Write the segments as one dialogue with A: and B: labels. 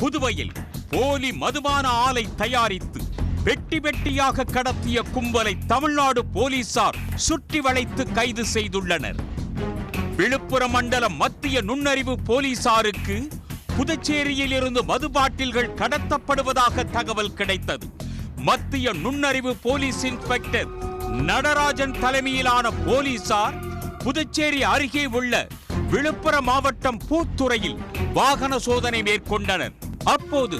A: புதுவையில் போலி மதுபான ஆலை தயாரித்து வெட்டி வெட்டியாக கடத்திய கும்பலை தமிழ்நாடு போலீசார் சுற்றி வளைத்து கைது செய்துள்ளனர். விழுப்புரம் மண்டல மத்திய நுண்ணறிவு போலீசாருக்கு புதுச்சேரியில் இருந்து மது பாட்டில்கள் கடத்தப்படுவதாக தகவல் கிடைத்தது. மத்திய நுண்ணறிவு போலீஸ் இன்ஸ்பெக்டர் நடராஜன் தலைமையிலான போலீசார் புதுச்சேரி அருகே உள்ள விழுப்புரம் மாவட்டம் பூத்துறையில் வாகன சோதனை மேற்கொண்டனர். அப்போது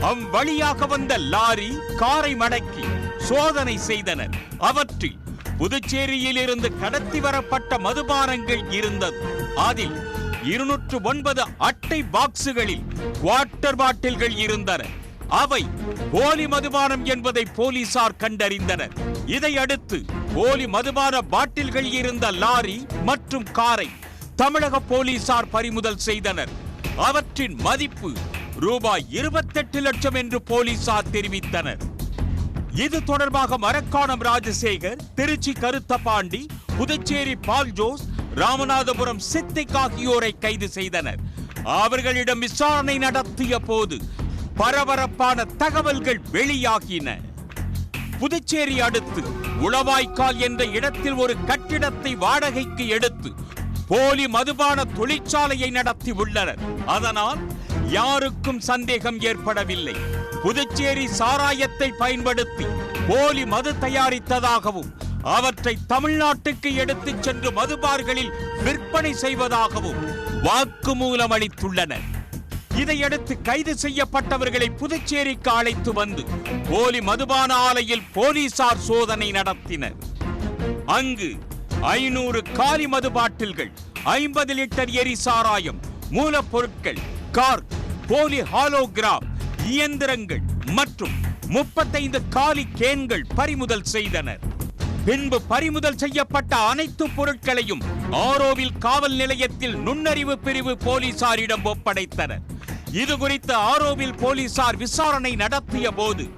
A: அவ்வழியாக வந்த லாரி காரை மடக்கி சோதனை செய்தனர். அவற்றில் புதுச்சேரியில் இருந்து கடத்தி வரப்பட்ட மதுபானங்கள் இருந்தது. அதில் இருநூற்று ஒன்பது அட்டை பாக்ஸுகளில் வாட்டர் பாட்டில்கள் இருந்தன. அவை போலி மதுபானம் என்பதை போலீசார் கண்டறிந்தனர். இதையடுத்து போலி மதுபான பாட்டில்கள் இருந்த லாரி மற்றும் காரை தமிழக போலீசார் பறிமுதல் செய்தனர். அவற்றின் மதிப்பு ரூபாய் இருபத்தெட்டு லட்சம் என்று போலீசார் தெரிவித்தனர். இது தொடர்பாக மரக்காணம் ராஜசேகர் திருச்சி கருத்தபாண்டி புதுச்சேரி பால் ஜோஸ் ராமநாதபுரம் சித்திக் ஆகியோரை கைது செய்தனர். அவர்களிடம் விசாரணை நடத்திய போது பரபரப்பான தகவல்கள் வெளியாகின. புதுச்சேரி அடுத்து உளவாய்க்கால் என்ற இடத்தில் ஒரு கட்டிடத்தை வாடகைக்கு எடுத்து போலி மதுபான தொழிற்சாலையை நடத்தி உள்ளனர். அதனால் யாருக்கும் சந்தேகம் ஏற்படவில்லை. புதுச்சேரி சாராயத்தை பயன்படுத்தி போலி மது தயாரித்ததாகவும் அவற்றை தமிழ்நாட்டுக்கு எடுத்துச் சென்று மதுபார்களில் விற்பனை செய்வதாகவும் வாக்குமூலம் அளித்துள்ளனர். இதையடுத்து கைது செய்யப்பட்டவர்களை புதுச்சேரிக்கு அழைத்து வந்து போலி மதுபான ஆலையில் போலீசார் சோதனை நடத்தினர். அங்கு ஐநூறு காலி மது பாட்டில்கள் ஐம்பது லிட்டர் எரி சாராயம் மூலப்பொருட்கள் கார் போலி ஹாலோகிராம் இயந்திரங்கள் மற்றும் முப்பத்தைந்து காலி கேன்கள் பறிமுதல் செய்தனர். பின்பு பறிமுதல் செய்யப்பட்ட அனைத்து பொருட்களையும் ஆரோவில் காவல் நிலையத்தில் நுண்ணறிவு பிரிவு போலீசாரிடம் ஒப்படைத்தனர். இது குறித்து ஆரோவில் போலீசார் விசாரணை நடத்திய போது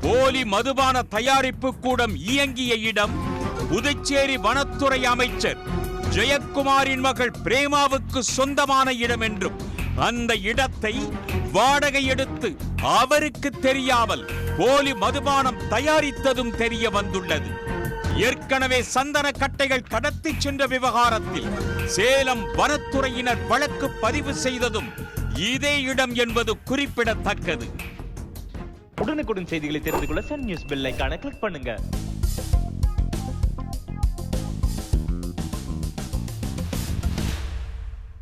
A: போலி மதுபான தயாரிப்பு கூடம் இயங்கிய இடம் புதுச்சேரி வனத்துறை அமைச்சர் ஜெயக்குமாரின் மகள் பிரேமாவுக்கு சொந்தமான இடம் என்றும் அந்த இடத்தை வாடகை எடுத்து அவருக்கு தெரியாமல் போலி மதுபானம் தயாரித்ததும் தெரிய வந்துள்ளது. ஏற்கனவே சந்தன கட்டைகள் கடத்திச் சென்ற விவகாரத்தில் சேலம் வனத்துறையினர் வழக்கு பதிவு செய்ததும் இதே இடம் என்பது குறிப்பிடத்தக்கது.
B: உடனுக்குடன் செய்திகளை தெரிந்து கொள்ள சன் நியூஸ் பெல் கிளிக் பண்ணுங்க.